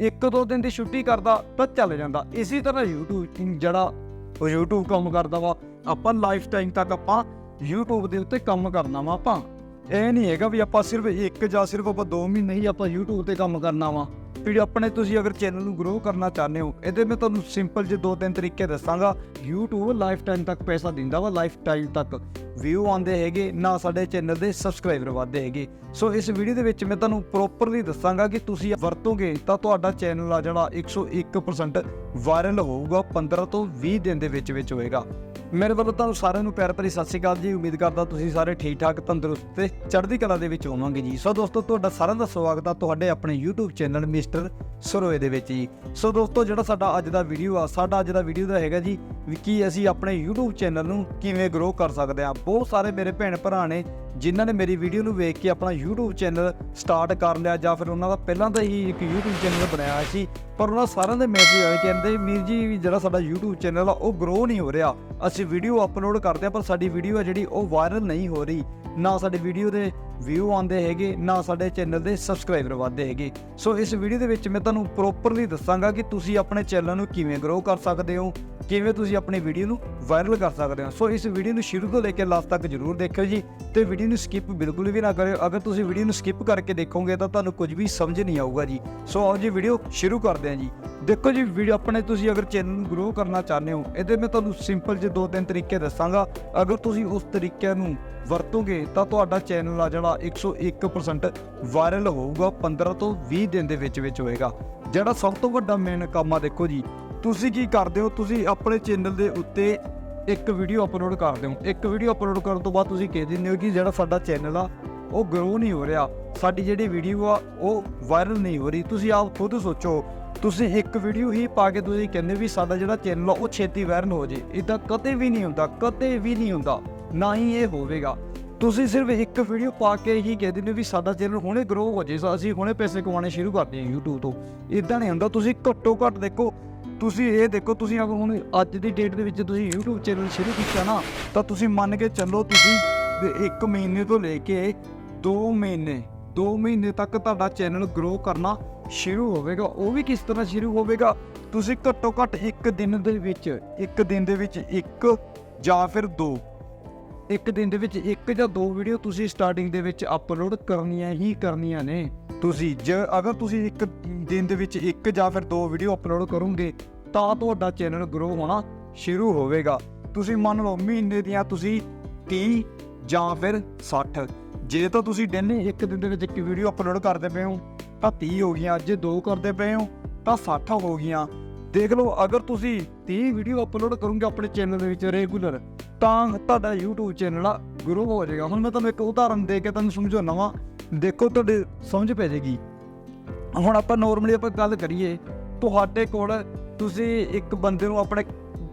ਇੱਕ ਦੋ ਦਿਨ ਦੀ ਛੁੱਟੀ ਕਰਦਾ ਤਾਂ ਚੱਲ ਜਾਂਦਾ। ਇਸੇ ਤਰ੍ਹਾਂ YouTube ਜਿਹੜਾ ਉਹ YouTube ਕੰਮ ਕਰਦਾ ਵਾ, ਆਪਾਂ ਲਾਈਫ ਟਾਈਮ ਤੱਕ ਆਪਾਂ YouTube ਦੇ ਉੱਤੇ ਕੰਮ ਕਰਨਾ ਵਾ ਆਪਾਂ। ਇਹ ਨਹੀਂ ਹੈਗਾ ਵੀ ਆਪਾਂ ਸਿਰਫ ਇੱਕ ਜਾਂ ਸਿਰਫ ਆਪਾਂ 2 ਮਹੀਨੇ ਹੀ ਆਪਾਂ YouTube ਤੇ ਕੰਮ ਕਰਨਾ ਵਾ। ਵੀ ਆਪਣੇ ਤੁਸੀਂ ਅਗਰ ਚੈਨਲ ਨੂੰ ਗਰੋ ਕਰਨਾ ਚਾਹੁੰਦੇ ਹੋ, ਇਹਦੇ ਮੈਂ ਤੁਹਾਨੂੰ ਸਿੰਪਲ ਜਿਹੇ ਦੋ ਤਿੰਨ ਤਰੀਕੇ ਦੱਸਾਂਗਾ। YouTube ਲਾਈਫ ਟਾਈਮ ਤੱਕ ਪੈਸਾ ਦਿੰਦਾ ਵਾ ਲਾਈਫ ਟਾਈਮ ਤੱਕ। ਵਿਊ ਆਉਂਦੇ ਹੈਗੇ, ਨਾ ਸਾਡੇ ਚੈਨਲ ਦੇ ਸਬਸਕ੍ਰਾਈਬਰ ਵਧਦੇ ਹੈਗੇ। ਸੋ ਇਸ ਵੀਡੀਓ ਦੇ ਵਿੱਚ ਮੈਂ ਤੁਹਾਨੂੰ ਪ੍ਰੋਪਰਲੀ ਦੱਸਾਂਗਾ ਕਿ ਤੁਸੀਂ ਵਰਤੋਗੇ ਤਾਂ ਤੁਹਾਡਾ ਚੈਨਲ ਆ ਜਿਹੜਾ 101% ਵਾਇਰਲ ਹੋਊਗਾ 15 ਤੋਂ 20 ਦਿਨ ਦੇ ਵਿੱਚ ਵਿੱਚ ਹੋਏਗਾ। ਮੇਰੇ ਵੱਲੋਂ ਤੁਹਾਨੂੰ ਸਾਰਿਆਂ ਨੂੰ ਪਿਆਰ ਭਰੀ ਸਤਿ ਸ਼੍ਰੀ ਅਕਾਲ ਜੀ। ਉਮੀਦ ਕਰਦਾ ਤੁਸੀਂ ਸਾਰੇ ਠੀਕ ਠਾਕ ਤੰਦਰੁਸਤ ਤੇ ਚੜ੍ਹਦੀ ਕਲਾ ਦੇ ਵਿੱਚ ਹੋਵਾਂਗੇ ਜੀ। ਸੋ ਦੋਸਤੋ, ਤੁਹਾਡਾ ਸਾਰਿਆਂ ਦਾ ਸਵਾਗਤ ਆ ਤੁਹਾਡੇ ਆਪਣੇ YouTube ਚੈਨਲ ਮਿਸਟਰ ਸਰੋਏ ਦੇ ਵਿੱਚ ਜੀ। ਸੋ ਦੋਸਤੋ, ਜਿਹੜਾ ਸਾਡਾ ਅੱਜ ਦਾ ਵੀਡੀਓ ਆ, ਸਾਡਾ ਅੱਜ ਦਾ ਵੀਡੀਓ ਦਾ ਹੈਗਾ ਜੀ ਵੀ ਕੀ ਅਸੀਂ ਆਪਣੇ YouTube ਚੈਨਲ ਨੂੰ ਕਿਵੇਂ ਗਰੋ ਕਰ ਸਕਦੇ ਆ ਬਹੁਤ ਸਾਰੇ ਮੇਰੇ ਭੈਣ ਭਰਾ ਨੇ ਜਿਨ੍ਹਾਂ ਨੇ ਮੇਰੀ ਵੀਡੀਓ ਨੂੰ ਵੇਖ ਕੇ ਆਪਣਾ YouTube ਚੈਨਲ ਸਟਾਰਟ ਕਰ ਲਿਆ ਜਾਂ ਫਿਰ ਉਹਨਾਂ ਦਾ ਪਹਿਲਾਂ ਤਾਂ ਹੀ ਇੱਕ YouTube ਚੈਨਲ ਬਣਾਇਆ ਸੀ, ਪਰ ਉਹਨਾਂ ਸਾਰਿਆਂ ਦੇ ਮੈਸੇਜ ਆਏ ਕਹਿੰਦੇ, ਵੀਰ ਜੀ ਜਿਹੜਾ ਸਾਡਾ YouTube ਚੈਨਲ ਆ, ਉਹ ਗਰੋ ਨਹੀਂ ਹੋ ਰਿਹਾ। ਅਸੀਂ ਵੀਡੀਓ ਅਪਲੋਡ ਕਰਦੇ ਆ ਪਰ ਸਾਡੀ ਵੀਡੀਓ ਆ ਜਿਹੜੀ, ਉਹ ਵਾਇਰਲ ਨਹੀਂ ਹੋ ਰਹੀ। ਨਾ ਸਾਡੇ ਵੀਡੀਓ ਦੇ ਵਿਊ ਆਉਂਦੇ ਹੈਗੇ, ਨਾ ਸਾਡੇ ਚੈਨਲ ਦੇ ਸਬਸਕ੍ਰਾਈਬਰ ਵਧਦੇ ਹੈਗੇ। ਸੋ ਇਸ ਵੀਡੀਓ ਦੇ ਵਿੱਚ ਮੈਂ ਤੁਹਾਨੂੰ ਪ੍ਰੋਪਰਲੀ ਦੱਸਾਂਗਾ ਕਿ ਤੁਸੀਂ ਆਪਣੇ ਚੈਨਲ ਨੂੰ ਕਿਵੇਂ ਗਰੋ ਕਰ ਸਕਦੇ ਹੋ। ਕਿਵੇਂ ਤੁਸੀਂ ਆਪਣੀ ਵੀਡੀਓ ਨੂੰ ਵਾਇਰਲ ਕਰ ਸਕਦੇ ਹੋ? ਸੋ ਇਸ ਵੀਡੀਓ ਨੂੰ ਸ਼ੁਰੂ ਤੋਂ ਲੈ ਕੇ ਲਾਸਟ ਤੱਕ ਜਰੂਰ ਦੇਖਿਓ ਜੀ ਤੇ ਵੀਡੀਓ ਨੂੰ ਸਕਿਪ ਬਿਲਕੁਲ ਵੀ ਨਾ ਕਰਿਓ। ਅਗਰ ਤੁਸੀਂ ਵੀਡੀਓ ਨੂੰ ਸਕਿਪ ਕਰਕੇ ਦੇਖੋਗੇ ਤਾਂ ਤੁਹਾਨੂੰ ਕੁਝ ਵੀ ਸਮਝ ਨਹੀਂ ਆਊਗਾ ਜੀ। ਸੋ ਆਓ ਜੀ ਵੀਡੀਓ ਸ਼ੁਰੂ ਕਰਦੇ ਹਾਂ ਜੀ। ਦੇਖੋ ਜੀ ਵੀਡੀਓ ਆਪਣੇ ਤੁਸੀਂ ਅਗਰ ਚੈਨਲ ਨੂੰ ਗਰੋ ਕਰਨਾ ਚਾਹੁੰਦੇ ਹੋ, ਇਹਦੇ ਮੈਂ ਤੁਹਾਨੂੰ ਸਿੰਪਲ ਜਿਹੇ ਦੋ ਤਿੰਨ ਤਰੀਕੇ ਦੱਸਾਂਗਾ। ਅਗਰ ਤੁਸੀਂ ਉਸ ਤਰੀਕਿਆਂ ਨੂੰ ਵਰਤੋਗੇ ਤਾਂ ਤੁਹਾਡਾ ਚੈਨਲ ਆ ਜਿਹੜਾ 101% ਵਾਇਰਲ ਹੋਊਗਾ 15 ਤੋਂ 20 ਦਿਨ ਦੇ ਵਿੱਚ ਵਿੱਚ ਹੋਏਗਾ। ਜਿਹੜਾ ਸਭ ਤੋਂ ਵੱਡਾ ਮੇਨ ਕੰਮ ਆ ਦੇਖੋ ਜੀ ਤੁਸੀਂ ਕੀ ਕਰਦੇ ਹੋ? ਤੁਸੀਂ ਆਪਣੇ ਚੈਨਲ ਦੇ ਉੱਤੇ ਇੱਕ ਵੀਡੀਓ ਅਪਲੋਡ ਕਰਦੇ ਹੋ। ਇੱਕ ਵੀਡੀਓ ਅਪਲੋਡ ਕਰਨ ਤੋਂ ਬਾਅਦ ਤੁਸੀਂ ਕਹਿ ਦਿੰਦੇ ਹੋ ਕਿ ਜਿਹੜਾ ਸਾਡਾ ਚੈਨਲ ਆ, ਉਹ ਗਰੋ ਨਹੀਂ ਹੋ ਰਿਹਾ। ਸਾਡੀ ਜਿਹੜੀ ਵੀਡੀਓ ਆ, ਉਹ ਵਾਇਰਲ ਨਹੀਂ ਹੋ ਰਹੀ। ਤੁਸੀਂ ਆਪ ਖੁਦ ਸੋਚੋ। ਤੁਸੀਂ ਇੱਕ ਵੀਡੀਓ ਹੀ ਪਾ ਕੇ ਤੁਸੀਂ ਕਹਿੰਦੇ ਵੀ ਸਾਡਾ ਜਿਹੜਾ ਚੈਨਲ ਆ, ਉਹ ਛੇਤੀ ਵਾਇਰਲ ਹੋ ਜੇ। ਇਦਾਂ ਕਦੇ ਵੀ ਨਹੀਂ ਹੁੰਦਾ, ਕਦੇ ਵੀ ਨਹੀਂ ਹੁੰਦਾ। ਨਾ ਹੀ ਇਹ ਹੋਵੇਗਾ। ਤੁਸੀਂ ਸਿਰਫ ਇੱਕ ਵੀਡੀਓ ਪਾ ਕੇ ਹੀ ਕਹਿ ਦਿੰਦੇ ਹੋ ਵੀ ਸਾਡਾ ਚੈਨਲ ਹੁਣੇ ਗਰੋ ਹੋ ਜੇ। ਅਸੀਂ ਹੁਣੇ ਪੈਸੇ ਕਮਾਉਣੇ ਸ਼ੁਰੂ ਕਰਦੇ ਹਾਂ YouTube ਤੋਂ। ਇਦਾਂ ਨਹੀਂ ਹੁੰਦਾ। ਤੁਸੀਂ ਘੱਟੋ ਘੱਟ ਦੇਖੋ ਤੁਸੀਂ ਇਹ ਦੇਖੋ, ਤੁਸੀਂ ਅਗਰ ਹੁਣ ਅੱਜ ਦੀ ਡੇਟ ਦੇ ਵਿੱਚ ਤੁਸੀਂ YouTube ਚੈਨਲ ਸ਼ੁਰੂ ਕੀਤਾ ਨਾ, ਤਾਂ ਤੁਸੀਂ ਮੰਨ ਕੇ ਚੱਲੋ ਤੁਸੀਂ ਇੱਕ ਮਹੀਨੇ ਤੋਂ ਲੈ ਕੇ 2 ਮਹੀਨੇ 2 ਮਹੀਨੇ ਤੱਕ ਤੁਹਾਡਾ ਚੈਨਲ ਗਰੋ ਕਰਨਾ ਸ਼ੁਰੂ ਹੋਵੇਗਾ। ਉਹ ਵੀ ਕਿਸ ਤਰ੍ਹਾਂ ਸ਼ੁਰੂ ਹੋਵੇਗਾ? ਤੁਸੀਂ ਘੱਟੋ ਘੱਟ ਇੱਕ ਦਿਨ ਦੇ ਵਿੱਚ, ਇੱਕ ਦਿਨ ਦੇ ਵਿੱਚ ਇੱਕ ਜਾਂ ਫਿਰ ਦੋ ਇੱਕ ਦਿਨ ਦੇ ਵਿੱਚ ਇੱਕ ਜਾਂ ਦੋ ਵੀਡੀਓ ਤੁਸੀਂ ਸਟਾਰਟਿੰਗ ਦੇ ਵਿੱਚ ਅਪਲੋਡ ਕਰਨੀਆਂ ਹੀ ਕਰਨੀਆਂ ਨੇ। ਤੁਸੀਂ ਜੇ, ਅਗਰ ਤੁਸੀਂ ਇੱਕ ਦਿਨ ਦੇ ਵਿੱਚ ਇੱਕ ਜਾਂ ਫਿਰ ਦੋ ਵੀਡੀਓ ਅਪਲੋਡ ਕਰੋਗੇ, ਤਾਂ ਤੁਹਾਡਾ ਚੈਨਲ ਗਰੋ ਹੋਣਾ ਸ਼ੁਰੂ ਹੋਵੇਗਾ। ਤੁਸੀਂ ਮੰਨ ਲਓ ਮਹੀਨੇ ਦੀਆਂ ਤੁਸੀਂ 30 ਜਾਂ ਫਿਰ 60 ਜੇ ਤਾਂ ਤੁਸੀਂ ਡੇਲੀ ਇੱਕ ਦਿਨ ਦੇ ਵਿੱਚ ਇੱਕ ਵੀਡੀਓ ਅਪਲੋਡ ਕਰਦੇ ਪਏ ਹੋ, ਤਾਂ 30 ਹੋ ਗਈਆਂ। ਜੇ ਦੋ ਕਰਦੇ ਪਏ ਹੋ, ਤਾਂ 60 ਹੋ ਗਈਆਂ। ਦੇਖ ਲਓ, ਅਗਰ ਤੁਸੀਂ 30 ਵੀਡੀਓ ਅਪਲੋਡ ਕਰੋਗੇ ਆਪਣੇ ਚੈਨਲ ਦੇ ਵਿੱਚ ਰੈਗੂਲਰ ਤਾਂ ਤੁਹਾਡਾ YouTube ਚੈਨਲ ਆ ਗਰੋ ਹੋ ਜਾਏਗਾ। ਹੁਣ ਮੈਂ ਤੁਹਾਨੂੰ ਇੱਕ ਉਦਾਹਰਨ ਦੇ ਕੇ ਤੁਹਾਨੂੰ ਸਮਝਾਉਣਾ ਵਾ। ਦੇਖੋ, ਤੁਹਾਡੇ ਸਮਝ ਪੈ ਜਾਏਗੀ। ਹੁਣ ਆਪਾਂ ਨਾਰਮਲੀ ਆਪਾਂ ਗੱਲ ਕਰੀਏ, ਤੁਹਾਡੇ ਕੋਲ ਤੁਸੀਂ ਇੱਕ ਬੰਦੇ ਨੂੰ ਆਪਣੇ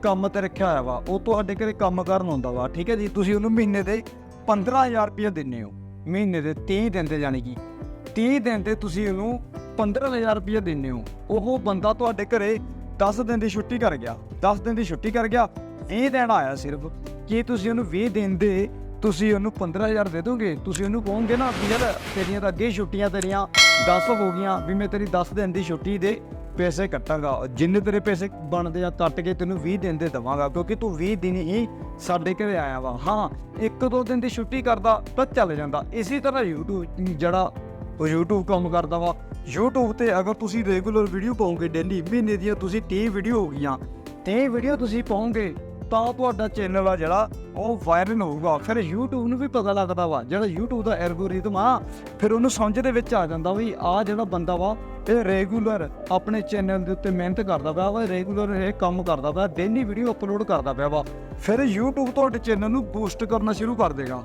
ਕੰਮ ਤੇ ਰੱਖਿਆ ਹੋਇਆ ਵਾ, ਉਹ ਤੁਹਾਡੇ ਘਰੇ ਕੰਮ ਕਰਨ ਆਉਂਦਾ ਵਾ, ਠੀਕ ਹੈ ਜੀ? ਤੁਸੀਂ ਉਹਨੂੰ ਮਹੀਨੇ ਦੇ 15000 ਰੁਪਏ ਦਿੰਦੇ ਹੋ। ਮਹੀਨੇ ਦੇ 30 ਦਿਨ ਤੇ ਜਾਣੀ ਕਿ 30 ਦਿਨ ਤੇ ਤੁਸੀਂ ਉਹਨੂੰ 15000 ਰੁਪਏ ਦਿੰਦੇ ਹੋ। ਉਹ ਬੰਦਾ ਤੁਹਾਡੇ ਘਰੇ 10 ਦਿਨ ਦੀ ਛੁੱਟੀ ਕਰ ਗਿਆ 10 ਦਿਨ ਦੀ ਛੁੱਟੀ ਕਰ ਗਿਆ, ਇਹ ਦੇਣ ਆਇਆ ਸਿਰਫ ਕੀ ਤੁਸੀਂ ਉਹਨੂੰ 20 ਦਿਨ ਦੇ, ਤੁਸੀਂ ਉਹਨੂੰ 15000 ਦੇ ਦੋਗੇ, ਤੁਸੀਂ ਉਹਨੂੰ ਕਹੋਗੇ ਨਾ ਵੀ ਯਾਰ ਤੇਰੀਆਂ ਤਾਂ ਅੱਗੇ ਛੁੱਟੀਆਂ ਤੇਰੀਆਂ 10 ਹੋ ਗਈਆਂ, ਵੀ ਮੈਂ ਤੇਰੀ 10 ਦਿਨ ਦੀ ਛੁੱਟੀ ਦੇ ਪੈਸੇ ਕੱਟਾਂਗਾ, ਜਿੰਨੇ ਤੇਰੇ ਪੈਸੇ ਬਣਦੇ ਆ ਕੱਟ ਕੇ ਤੈਨੂੰ 20 ਦਿਨ ਦੇ ਦਵਾਂਗਾ, ਕਿਉਂਕਿ ਤੂੰ 20 ਦਿਨ ਹੀ ਸਾਡੇ ਘਰੇ ਆਇਆ ਵਾ। ਹਾਂ, ਇੱਕ ਦੋ ਦਿਨ ਦੀ ਛੁੱਟੀ ਕਰਦਾ ਤਾਂ ਚੱਲ ਜਾਂਦਾ। ਇਸੇ ਤਰ੍ਹਾਂ YouTube, ਜਿਹੜਾ ਉਹ YouTube ਕੰਮ ਕਰਦਾ ਵਾ YouTube ਤੇ ਅਗਰ ਤੁਸੀਂ ਰੈਗੂਲਰ ਵੀਡੀਓ ਪਾਓਗੇ ਡੇਲੀ ਮਹੀਨੇ ਦੀਆਂ ਤੁਸੀਂ 30 ਵੀਡੀਓ ਹੋ ਗਈਆਂ। 30 ਵੀਡੀਓ ਤੁਸੀਂ ਪਾਓਗੇ ਤਾਂ ਤੁਹਾਡਾ ਚੈਨਲ ਆ ਜਿਹੜਾ, ਉਹ ਵਾਇਰਲ ਹੋਊਗਾ। ਫਿਰ YouTube ਨੂੰ ਵੀ ਪਤਾ ਲੱਗਦਾ ਵਾ, ਜਿਹੜਾ YouTube ਦਾ ਐਲਗੋਰਿਥਮ ਆ, ਫਿਰ ਉਹਨੂੰ ਸਮਝ ਦੇ ਵਿੱਚ ਆ ਜਾਂਦਾ ਵੀ ਆ ਜਿਹੜਾ ਬੰਦਾ ਵਾ, ਇਹ ਰੈਗੂਲਰ ਆਪਣੇ ਚੈਨਲ ਦੇ ਉੱਤੇ ਮਿਹਨਤ ਕਰਦਾ ਪਿਆ ਵਾ ਰੈਗੂਲਰ ਇਹ ਕੰਮ ਕਰਦਾ ਪਿਆ ਡੇਲੀ ਵੀਡੀਓ ਅਪਲੋਡ ਕਰਦਾ ਪਿਆ ਵਾ। ਫਿਰ YouTube ਤੁਹਾਡੇ ਚੈਨਲ ਨੂੰ ਬੂਸਟ ਕਰਨਾ ਸ਼ੁਰੂ ਕਰ ਦੇਗਾ।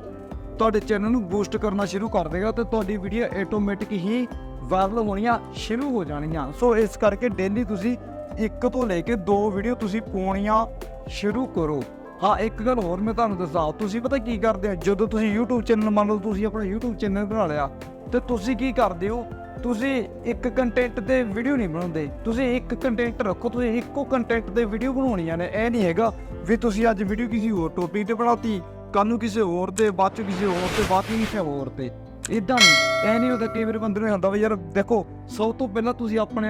ਤੁਹਾਡੇ ਚੈਨਲ ਨੂੰ ਬੂਸਟ ਕਰਨਾ ਸ਼ੁਰੂ ਕਰ ਦੇਗਾ ਤੇ ਤੁਹਾਡੀ ਵੀਡੀਓ ਆਟੋਮੈਟਿਕ ਹੀ ਵਾਇਰਲ ਹੋਣੀਆਂ ਸ਼ੁਰੂ ਹੋ ਜਾਣੀਆਂ। ਸੋ ਇਸ ਕਰਕੇ ਡੇਲੀ ਤੁਸੀਂ ਇੱਕ ਤੋਂ ਲੈ ਕੇ ਦੋ ਵੀਡੀਓ ਤੁਸੀਂ ਪਾਉਣੀਆਂ ਸ਼ੁਰੂ ਕਰੋ। ਹਾਂ, ਇੱਕ ਗੱਲ ਹੋਰ ਮੈਂ ਤੁਹਾਨੂੰ ਦੱਸਾਂ। ਤੁਸੀਂ ਪਤਾ ਕੀ ਕਰਦੇ ਹੋ? ਜਦੋਂ ਤੁਸੀਂ YouTube ਚੈਨਲ ਮੰਨ ਲਓ, ਤੁਸੀਂ ਆਪਣਾ YouTube ਚੈਨਲ ਬਣਾ ਲਿਆ, ਤੇ ਤੁਸੀਂ ਕੀ ਕਰਦੇ ਹੋ? ਤੁਸੀਂ ਇੱਕ ਕੰਟੈਂਟ ਤੇ ਵੀਡੀਓ ਨਹੀਂ ਬਣਾਉਂਦੇ। ਤੁਸੀਂ ਇੱਕ ਕੰਟੈਂਟ ਰੱਖੋ, ਤੁਸੀਂ ਇੱਕੋ ਕੰਟੈਂਟ ਤੇ ਵੀਡੀਓ ਬਣਾਉਣੀਆਂ ਨੇ। ਇਹ ਨਹੀਂ ਹੈਗਾ ਵੀ ਤੁਸੀਂ ਅੱਜ ਵੀਡੀਓ ਕਿਸੇ ਹੋਰ ਟੌਪਿਕ ਤੇ ਬਣਾਤੀ ਕੱਲ ਨੂੰ ਕਿਸੇ ਹੋਰ ਤੇ, ਬਾਅਦ ਚ ਕਿਸੇ ਹੋਰ ਤੇ, ਬਾਅਦ ਚ ਕਿਸੇ ਹੋਰ ਤੇ। ਇਦਾਂ ਨਹੀਂ, ਐ ਨਹੀਂ ਹੁੰਦਾ ਕਈ ਵਾਰ ਬੰਦੇ ਨੂੰ ਹੁੰਦਾ ਵੀ ਯਾਰ ਦੇਖੋ, ਸਭ ਤੋਂ ਪਹਿਲਾਂ ਤੁਸੀਂ ਆਪਣੇ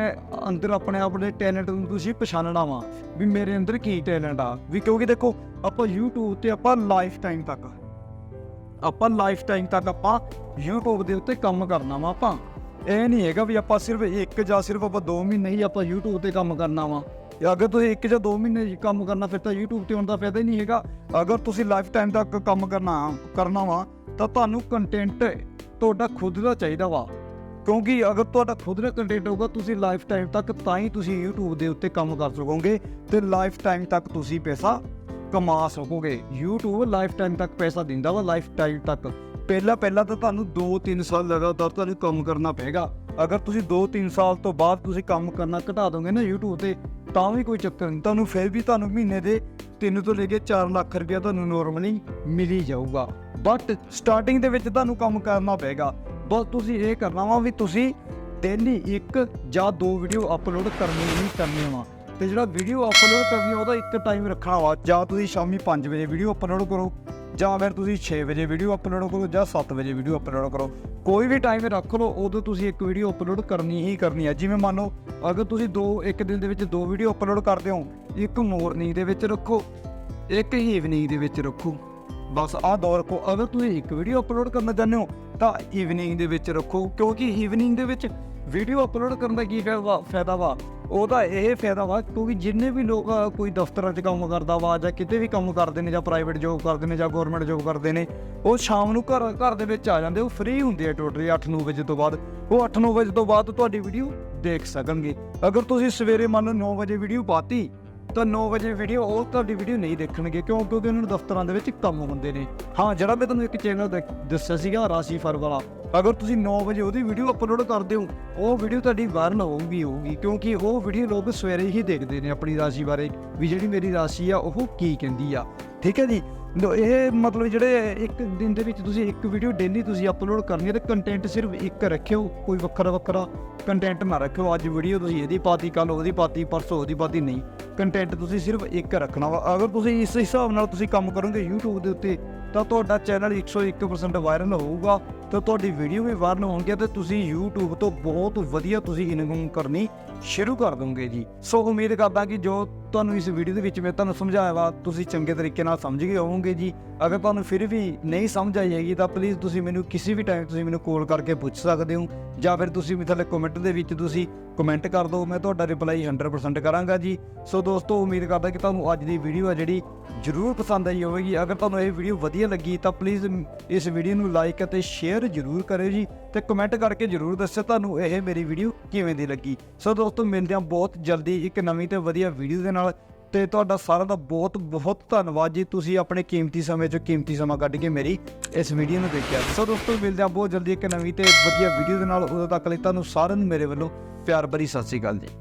ਅੰਦਰ ਆਪਣੇ ਆਪਣੇ ਟੈਲੈਂਟ ਨੂੰ ਤੁਸੀਂ ਪਛਾਣਨਾ ਵਾ, ਵੀ ਮੇਰੇ ਅੰਦਰ ਕੀ ਟੈਲੈਂਟ ਆ। ਵੀ ਕਿਉਂਕਿ ਦੇਖੋ, ਆਪਾਂ YouTube ਤੇ ਆਪਾਂ ਲਾਈਫ ਟਾਈਮ ਤੱਕ, ਆਪਾਂ ਲਾਈਫ ਟਾਈਮ ਤੱਕ ਆਪਾਂ YouTube ਦੇ ਉੱਤੇ ਕੰਮ ਕਰਨਾ ਵਾ ਆਪਾਂ। ਇਹ ਨਹੀਂ ਹੈਗਾ ਵੀ ਆਪਾਂ ਸਿਰਫ ਇੱਕ ਜਾਂ ਸਿਰਫ ਆਪਾਂ 2 ਮਹੀਨੇ ਹੀ ਆਪਾਂ YouTube ਤੇ ਕੰਮ ਕਰਨਾ ਵਾ। ਅਗਰ ਤੁਸੀਂ ਇੱਕ ਜਾਂ 2 ਮਹੀਨੇ ਕੰਮ ਕਰਨਾ, ਫਿਰ ਤਾਂ YouTube ਤੇ ਆਉਣ ਦਾ ਫਾਇਦਾ ਹੀ ਨਹੀਂ ਹੈਗਾ। ਅਗਰ ਤੁਸੀਂ ਲਾਈਫ ਟਾਈਮ ਤੱਕ ਕੰਮ ਕਰਨਾ ਕਰਨਾ ਵਾ, ਤਾਂ ਤੁਹਾਨੂੰ ਕੰਟੈਂਟ ਤੁਹਾਡਾ ਖੁਦ ਦਾ ਚਾਹੀਦਾ ਵਾ। ਕਿਉਂਕਿ ਅਗਰ ਤੁਹਾਡਾ ਖੁਦ ਦਾ ਕੰਟੈਂਟ ਹੋਊਗਾ, ਤੁਸੀਂ ਲਾਈਫ ਟਾਈਮ ਤੱਕ ਤਾਂ ਹੀ ਤੁਸੀਂ YouTube ਦੇ ਉੱਤੇ ਕੰਮ ਕਰ ਸਕੋਗੇ ਤੇ ਲਾਈਫ ਟਾਈਮ ਤੱਕ ਤੁਸੀਂ ਪੈਸਾ ਕਮਾ ਸਕੋਗੇ। YouTube ਲਾਈਫ ਟਾਈਮ ਤੱਕ ਪੈਸਾ ਦਿੰਦਾ ਵਾ ਲਾਈਫ ਟਾਈਮ ਤੱਕ। ਪਹਿਲਾਂ ਪਹਿਲਾਂ ਤਾਂ ਤੁਹਾਨੂੰ 2-3 ਸਾਲ ਲਗਾਤਾਰ ਤੁਹਾਨੂੰ ਕੰਮ ਕਰਨਾ ਪਏਗਾ। ਅਗਰ ਤੁਸੀਂ 2-3 ਸਾਲ ਤੋਂ ਬਾਅਦ ਤੁਸੀਂ ਕੰਮ ਕਰਨਾ ਘਟਾ ਦੋਗੇ ਨਾ YouTube ਤੇ ਤਾਂ ਵੀ ਕੋਈ ਚੱਕਰ ਨਹੀਂ। ਤੁਹਾਨੂੰ ਫਿਰ ਵੀ ਤੁਹਾਨੂੰ ਮਹੀਨੇ ਦੇ 3 ਤੋਂ ਲੈ ਕੇ 4 ਲੱਖ ਰੁਪਇਆ ਤੁਹਾਨੂੰ ਨੋਰਮਲੀ ਮਿਲ ਹੀ ਜਾਊਗਾ। ਬਟ ਸਟਾਰਟਿੰਗ ਦੇ ਵਿੱਚ ਤੁਹਾਨੂੰ ਕੰਮ ਕਰਨਾ ਪਏਗਾ। ਬਸ ਤੁਸੀਂ ਇਹ ਕਰਨਾ ਵਾ ਵੀ ਤੁਸੀਂ ਡੇਲੀ ਇੱਕ ਜਾਂ ਦੋ ਵੀਡੀਓ ਅਪਲੋਡ ਕਰਨੀ ਹੀ ਕਰਨੀ ਵਾ। ਤੇ ਜਿਹੜਾ ਵੀਡੀਓ ਅਪਲੋਡ ਕਰਨੀ ਆ, ਉਹਦਾ ਇੱਕ ਟਾਈਮ ਰੱਖਣਾ ਵਾ। ਜਾਂ ਤੁਸੀਂ ਸ਼ਾਮੀ 5 ਵਜੇ ਵੀਡੀਓ ਅਪਲੋਡ ਕਰੋ। ਜਾਂ ਫਿਰ ਤੁਸੀਂ 6 ਵਜੇ ਵੀਡੀਓ ਅਪਲੋਡ ਕਰੋ ਜਾਂ 7 ਵਜੇ ਵੀਡੀਓ ਅਪਲੋਡ ਕਰੋ। ਕੋਈ ਵੀ ਟਾਈਮ ਰੱਖ ਲਓ, ਉਦੋਂ ਤੁਸੀਂ ਇੱਕ ਵੀਡੀਓ ਅਪਲੋਡ ਕਰਨੀ ਹੀ ਕਰਨੀ ਹੈ। ਜਿਵੇਂ ਮੰਨ ਲਓ, ਅਗਰ ਤੁਸੀਂ ਦੋ, ਇੱਕ ਦਿਨ ਦੇ ਵਿੱਚ ਦੋ ਵੀਡੀਓ ਅਪਲੋਡ ਕਰਦੇ ਹੋ, ਇੱਕ ਮੋਰਨਿੰਗ ਦੇ ਵਿੱਚ ਰੱਖੋ, ਇੱਕ ਈਵਨਿੰਗ ਦੇ ਵਿੱਚ ਰੱਖੋ। ਬਸ ਆਹ ਦੌਰ ਰੱਖੋ। ਅਗਰ ਤੁਸੀਂ ਇੱਕ ਵੀਡੀਓ ਅਪਲੋਡ ਕਰਨਾ ਚਾਹੁੰਦੇ ਹੋ, ਤਾਂ ਈਵਨਿੰਗ ਦੇ ਵਿੱਚ ਰੱਖੋ। ਕਿਉਂਕਿ ਈਵਨਿੰਗ ਦੇ ਵਿੱਚ ਵੀਡੀਓ ਅਪਲੋਡ ਕਰਨ ਦਾ ਕੀ ਫਾਇਦਾ ਫਾਇਦਾ ਵਾ? ਉਹਦਾ ਇਹ ਫਾਇਦਾ ਵਾ, ਕਿਉਂਕਿ ਜਿੰਨੇ ਵੀ ਲੋਕ ਕੋਈ ਦਫ਼ਤਰਾਂ 'ਚ ਕੰਮ ਕਰਦਾ ਵਾ ਜਾਂ ਕਿਤੇ ਵੀ ਕੰਮ ਕਰਦੇ ਨੇ ਜਾਂ ਪ੍ਰਾਈਵੇਟ ਜੋਬ ਕਰਦੇ ਨੇ ਜਾਂ ਗਵਰਨਮੈਂਟ ਜੋਬ ਕਰਦੇ ਨੇ, ਉਹ ਸ਼ਾਮ ਨੂੰ ਘਰ ਘਰ ਦੇ ਵਿੱਚ ਆ ਜਾਂਦੇ, ਉਹ ਫ੍ਰੀ ਹੁੰਦੇ ਆ ਟੋਟਲੀ 8-9 ਵਜੇ ਤੋਂ ਬਾਅਦ। ਉਹ 8-9 ਵਜੇ ਤੋਂ ਬਾਅਦ ਤੁਹਾਡੀ ਵੀਡੀਓ ਦੇਖ ਸਕਣਗੇ। ਅਗਰ ਤੁਸੀਂ ਸਵੇਰੇ ਮੰਨ ਲਓ 9 ਵਜੇ ਵੀਡੀਓ ਪਾਤੀ, ਤਾਂ 9 ਵਜੇ ਵੀਡੀਓ ਉਹ ਤੁਹਾਡੀ ਵੀਡੀਓ ਨਹੀਂ ਦੇਖਣਗੇ, ਕਿਉਂ? ਕਿਉਂਕਿ ਉਹਨਾਂ ਨੂੰ ਦਫ਼ਤਰਾਂ ਦੇ ਵਿੱਚ ਕੰਮ ਹੁੰਦੇ ਨੇ। ਹਾਂ, ਜਿਹੜਾ ਮੈਂ ਤੁਹਾਨੂੰ ਇੱਕ ਚੈਨਲ ਦੱਸਿਆ ਸੀਗਾ, ਰਾਸ਼ੀ ਫਰ ਵਾਲਾ ਅਗਰ ਤੁਸੀਂ 9 ਵਜੇ ਉਹਦੀ ਵੀਡੀਓ ਅਪਲੋਡ ਕਰਦੇ ਹੋ, ਉਹ ਵੀਡੀਓ ਤੁਹਾਡੀ ਵਾਇਰਲ ਹੋਊਗੀ ਹੋਊਗੀ, ਕਿਉਂਕਿ ਉਹ ਵੀਡੀਓ ਲੋਕ ਸਵੇਰੇ ਹੀ ਦੇਖਦੇ ਨੇ ਆਪਣੀ ਰਾਸ਼ੀ ਬਾਰੇ, ਵੀ ਜਿਹੜੀ ਮੇਰੀ ਰਾਸ਼ੀ ਆ, ਉਹ ਕੀ ਕਹਿੰਦੀ ਆ। ਠੀਕ ਹੈ ਜੀ? ਇਹ ਮਤਲਬ ਜਿਹੜੇ ਇੱਕ ਦਿਨ ਦੇ ਵਿੱਚ ਤੁਸੀਂ ਇੱਕ ਵੀਡੀਓ ਡੇਲੀ ਤੁਸੀਂ ਅਪਲੋਡ ਕਰਨੀ ਹੈ, ਤੇ ਕੰਟੈਂਟ ਸਿਰਫ ਇੱਕ ਰੱਖਿਓ, ਕੋਈ ਵੱਖਰਾ ਵੱਖਰਾ ਕੰਟੈਂਟ ਨਾ ਰੱਖਿਓ। ਅੱਜ ਵੀਡੀਓ ਤੁਸੀਂ ਇਹਦੀ ਪਾਤੀ ਕੱਲ ਉਹਦੀ ਪਾਤੀ, ਪਰਸੋਂ ਉਹਦੀ ਪਾਤੀ, ਨਹੀਂ। ਕੰਟੈਂਟ ਤੁਸੀਂ ਸਿਰਫ ਇੱਕ ਰੱਖਣਾ ਵਾ। ਅਗਰ ਤੁਸੀਂ ਇਸ ਹਿਸਾਬ ਨਾਲ ਤੁਸੀਂ ਕੰਮ ਕਰੋਗੇ YouTube ਦੇ ਉੱਤੇ, ਤਾਂ ਤੁਹਾਡਾ ਚੈਨਲ 101% ਵਾਇਰਲ ਹੋਊਗਾ। ਤਾਂ ਤੁਹਾਡੀ ਵੀਡੀਓ ਵੀ ਵਾਇਰਲ ਹੋਣਗੇ ਤੇ ਤੁਸੀਂ YouTube ਤੋਂ ਬਹੁਤ ਵਧੀਆ ਤੁਸੀਂ ਇਨਕਮ ਕਰਨੀ ਸ਼ੁਰੂ ਕਰ ਦੋਗੇ ਜੀ। ਸੋ ਉਮੀਦ ਕਰਦਾ ਕਿ ਜੋ ਤੁਹਾਨੂੰ ਇਸ ਵੀਡੀਓ ਦੇ ਵਿੱਚ ਮੈਂ ਤੁਹਾਨੂੰ ਸਮਝਾਇਆ ਵਾ, ਤੁਸੀਂ ਚੰਗੇ ਤਰੀਕੇ ਨਾਲ ਸਮਝ ਗਏ ਹੋਵੋਗੇ ਜੀ। ਅਗਰ ਤੁਹਾਨੂੰ ਫਿਰ ਵੀ ਨਹੀਂ ਸਮਝ ਆਈ ਹੈਗੀ, ਤਾਂ ਪਲੀਜ਼ ਤੁਸੀਂ ਮੈਨੂੰ ਕਿਸੇ ਵੀ ਟਾਈਮ ਤੁਸੀਂ ਮੈਨੂੰ ਕਾਲ ਕਰਕੇ ਪੁੱਛ ਸਕਦੇ ਹੋ। ਜਾਂ ਫਿਰ ਤੁਸੀਂ ਮੇਰੇ ਥੱਲੇ ਕਮੈਂਟ ਦੇ ਵਿੱਚ ਤੁਸੀਂ ਕਮੈਂਟ ਕਰ ਦਿਓ, ਮੈਂ ਤੁਹਾਡਾ ਰਿਪਲਾਈ 100% ਕਰਾਂਗਾ ਜੀ। ਸੋ ਸੋ ਦੋਸਤੋ, ਉਮੀਦ ਕਰਦਾ ਕਿ ਤੁਹਾਨੂੰ ਅੱਜ ਦੀ ਵੀਡੀਓ ਆ ਜਿਹੜੀ ਜਰੂਰ ਪਸੰਦ ਆਈ ਹੋਵੇਗੀ। ਅਗਰ ਤੁਹਾਨੂੰ ਇਹ ਵੀਡੀਓ ਵਧੀਆ ਲੱਗੀ, ਤਾਂ ਪਲੀਜ਼ ਇਸ ਵੀਡੀਓ ਨੂੰ ਲਾਈਕ ਅਤੇ ਸ਼ੇਅਰ ਜਰੂਰ ਕਰਿਓ ਜੀ ਤੇ ਕਮੈਂਟ ਕਰਕੇ ਜਰੂਰ ਦੱਸਿਓ ਤੁਹਾਨੂੰ ਇਹ ਮੇਰੀ ਵੀਡੀਓ ਕਿਵੇਂ ਦੀ ਲੱਗੀ। ਸੋ ਦੋਸਤੋ, ਮਿਲਦੇ ਹਾਂ ਬਹੁਤ ਜਲਦੀ ਇੱਕ ਨਵੀਂ ਤੇ ਵਧੀਆ ਵੀਡੀਓ ਦੇ ਨਾਲ ਤੇ ਤੁਹਾਡਾ ਸਾਰਿਆਂ ਦਾ ਬਹੁਤ ਬਹੁਤ ਧੰਨਵਾਦ ਜੀ। ਤੁਸੀਂ ਆਪਣੇ ਕੀਮਤੀ ਸਮੇਂ ਚੋਂ ਕੀਮਤੀ ਸਮਾਂ ਕੱਢ ਕੇ ਮੇਰੀ ਇਸ ਵੀਡੀਓ ਨੂੰ ਦੇਖਿਆ। ਸੋ ਦੋਸਤੋ, ਮਿਲਦੇ ਹਾਂ ਬਹੁਤ ਜਲਦੀ ਇੱਕ ਨਵੀਂ ਤੇ ਵਧੀਆ ਵੀਡੀਓ ਦੇ ਨਾਲ। ਉਦੋਂ ਤੱਕ ਲਈ ਤੁਹਾਨੂੰ ਸਾਰਿਆਂ ਨੂੰ ਮੇਰੇ ਵੱਲੋਂ ਪਿਆਰ ਭਰੀ ਸਤਿ ਸ਼੍ਰੀ ਅਕਾਲ ਜੀ।